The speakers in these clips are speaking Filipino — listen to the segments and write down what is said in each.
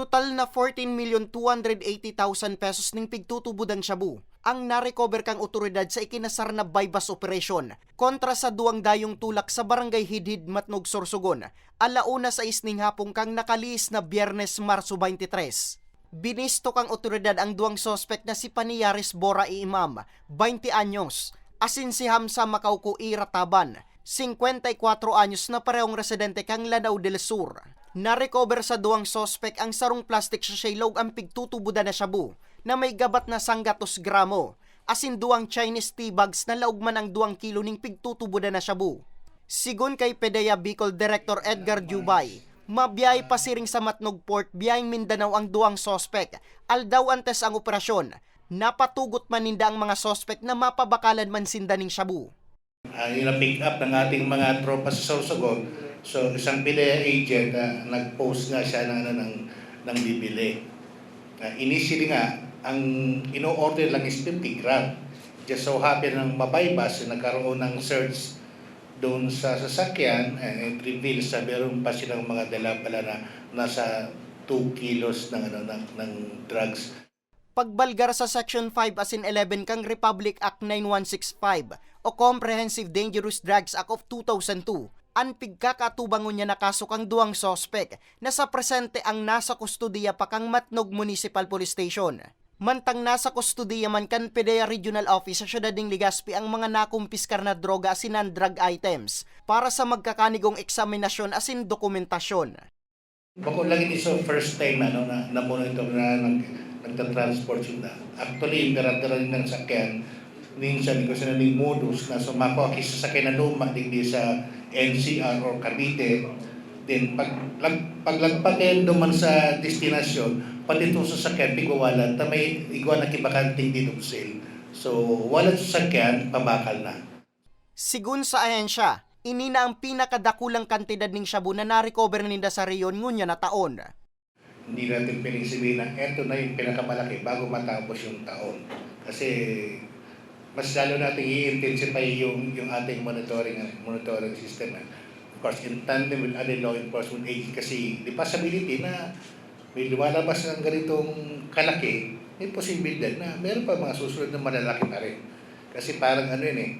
Total na 14,280,000 pesos ning pigtutubudang shabu ang narecover kang otoridad sa ikinasar na bypass operation kontra sa duwang dayong tulak sa barangay Hidhid Matnog Sorsogon alauna sa isning hapong kang nakaliis na Biyernes Marso 23. Binisto kang otoridad ang duwang sospek na si Paniaris Bora Imam, 20 anyos, asin si Hamza Makauko Ira Taban, 54 anyos na parehong residente kang Lanao del Sur. Na-recover sa duwang sospek ang sarong plastic sa shaylog ang pigtutubuda na shabu na may gabat na sanggatos gramo, asin duwang Chinese tea bags na laugman ang duwang kilo ning pigtutubuda na shabu. Sigon kay PDEA Bicol Director Edgar Jubay, mabiyay pa siring sa Matnog Port biyayang Mindanao ang duwang sospek. Aldaw antes ang operasyon, napatugot maninda ang mga sospek na mapabakalan man sinda ning shabu. uh, yung na-pick up ng ating mga tropa sa Sorsogon. So, isang PIDEA agent, uh, nag-post nga siya ng, ano, ng, ng bibili. Uh, initially nga, ang ino-order lang is 50 gram. Just so happen ng mabaybas, nagkaroon ng search doon sa sasakyan, and it reveals na meron pa silang mga dala pala na nasa 2 kilos ng, ano, ng, ng drugs pagbalgar sa Section 5 as in 11 kang Republic Act 9165 o Comprehensive Dangerous Drugs Act of 2002 ang pigkakatubangon niya na kaso kang duwang sospek na sa presente ang nasa kustudiya pa kang Matnog Municipal Police Station. Mantang nasa kustudiya man kan PDEA Regional Office sa Syudad ng Legazpi ang mga nakumpiskar na droga asinan drug items para sa magkakanigong eksaminasyon asin dokumentasyon. Bako lang ito sa first time ano, na na-monitor na nag, nagta-transport sila. Actually, dara-dara rin ng sakyan, minsan ko sila ng modus na sumako ako sa sakyan na luma hindi sa NCR or Cavite. Then pag lag, paglagpatin duman sa destinasyon, pati itong sasakyan, pigwawalan, ta may igwa na kibakanting sale. So, wala sa sakyan, pabakal na. Sigun sa ahensya, ini na ang pinakadakulang kantidad ning shabu na na-recover ninda sa reyon ngunya na taon. hindi natin piling sabihin na eto na yung pinakamalaki bago matapos yung taon. Kasi mas lalo natin i-intensify yung, yung ating monitoring monitoring system. eh. Of course, in tandem with other law enforcement agencies kasi the possibility na may lumalabas ng ganitong kalaki, may posibilidad na meron pa mga susunod na malalaki pa rin. Kasi parang ano yun eh,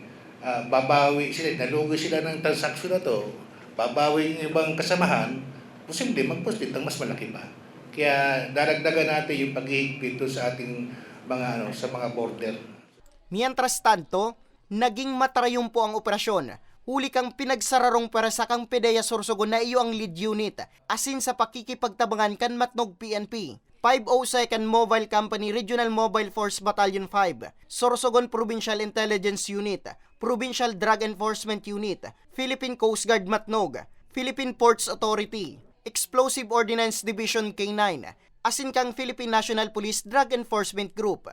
ah, babawi sila, nalugi sila ng transaksyon na to, babawi yung ibang kasamahan, posible mag-post ng mas malaki pa. Kaya daragdagan natin yung paghihigpit sa ating mga ano sa mga border. Mientras tanto, naging matarayong po ang operasyon. Huli kang pinagsararong para sa kang PDEA Sorsogon na iyo ang lead unit, asin sa pakikipagtabangan kan Matnog PNP. 502nd Mobile Company Regional Mobile Force Battalion 5, Sorsogon Provincial Intelligence Unit, Provincial Drug Enforcement Unit, Philippine Coast Guard Matnog, Philippine Ports Authority, Explosive Ordnance Division K9, asin kang Philippine National Police Drug Enforcement Group.